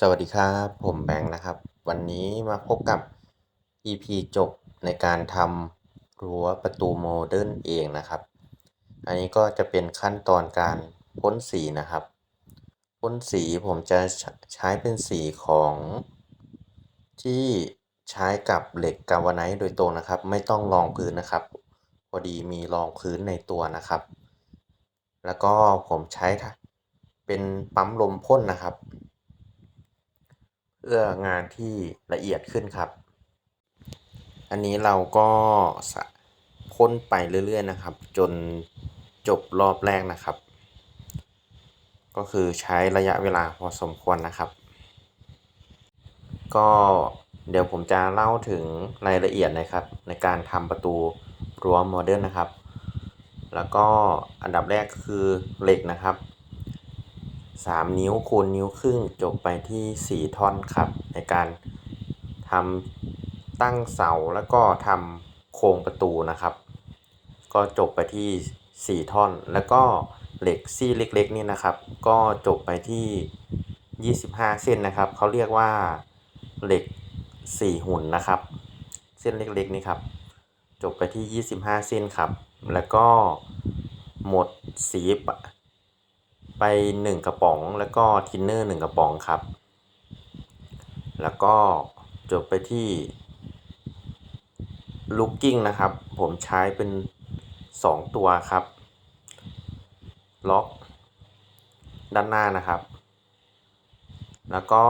สวัสดีครับ ผมแบงค์นะครับ วันนี้มาพบกับ EP จบในการทำรั้วประตูโมเดิร์นเองนะครับ อันนี้ก็จะเป็นขั้นตอนการพ่นสีนะครับพ่นสีผมจะใช้เป็นสีของที่ใช้กับเหล็กกาวไนท์โดยตรงนะครับ ไม่ต้องรองพื้นนะครับ พอดีมีรองพื้นในตัวนะครับ แล้วก็ผมใช้เป็นปั๊มลมพ่นนะครับ เพื่องานที่ละเอียดขึ้นครับ อันนี้เราก็พ่นไปเรื่อย ๆ นะครับ จนจบรอบแรกนะครับ ก็คือใช้ระยะเวลาพอสมควรนะครับ ก็เดี๋ยวผมจะเล่าถึงรายละเอียดนะครับ ในการทำประตูรั้วโมเดิร์นนะครับ แล้วก็อันดับแรกคือเหล็กนะครับ 3 นิ้วคูณนิ้วครึ่งจบไปที่ 4 ท่อนครับ ในการทำตั้งเสาแล้วก็ทำโครงประตูนะครับ ก็จบไปที่ 4 ท่อน แล้วก็เหล็กซี่เล็กๆนี่นะครับ ก็จบไปที่ 25 เส้นนะครับเขาเรียกว่าเหล็ก 4 หุ่นนะครับ เส้นเล็กๆนี่ครับ จบไปที่ 25 เส้นครับ แล้วก็หมดสี ไป 1 กระป๋องแล้วก็ทินเนอร์ 1 กระป๋องครับ แล้วก็จบไปที่ลูกกิ้งนะครับ ผมใช้เป็น 2 ตัวครับ ล็อกด้านหน้านะครับ แล้วก็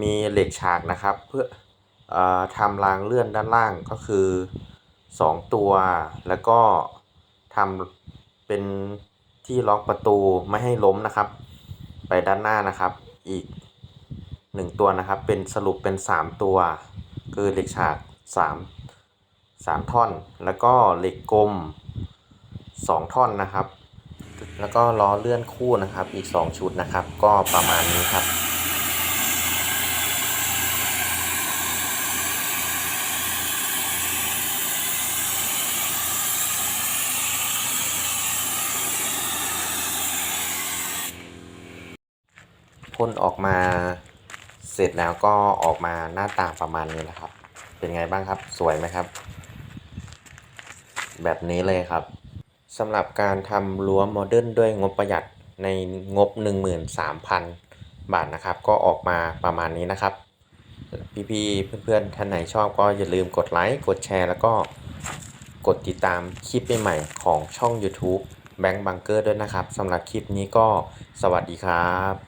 มีเหล็กฉากนะครับ เพื่ออทำรางเลื่อนด้านล่างก็คือ 2 ตัว แล้วก็ทำเป็น ที่ล็อกประตูไม่ให้ล้มนะครับ ไปด้านหน้านะครับ อีก 1 ตัวนะครับ เป็นสรุปเป็น 3 ตัว คือเหล็กฉาก 3 3 ท่อน แล้วก็เหล็กกลม 2 ท่อนนะครับ แล้วก็ล้อเลื่อนคู่นะครับ อีก 2 ชุดนะครับ ก็ประมาณนี้ครับ พ่นออกมาเสร็จแล้วก็ออกมาหน้าตาประมาณนี้นะครับ เป็นไงบ้างครับสวยไหมครับ แบบนี้เลยครับสำหรับการทำรั้วโมเดิร์นด้วยงบประหยัดในงบ 13,000 บาทนะครับ ก็ออกมาประมาณนี้นะครับ พี่ๆเพื่อนๆท่านไหนชอบก็อย่าลืมกดไลค์กดแชร์ แล้วก็กดติดตามคลิปใหม่ๆของช่อง YouTube แบงค์บังเกอร์ด้วยนะครับสำหรับคลิปนี้ก็สวัสดีครับ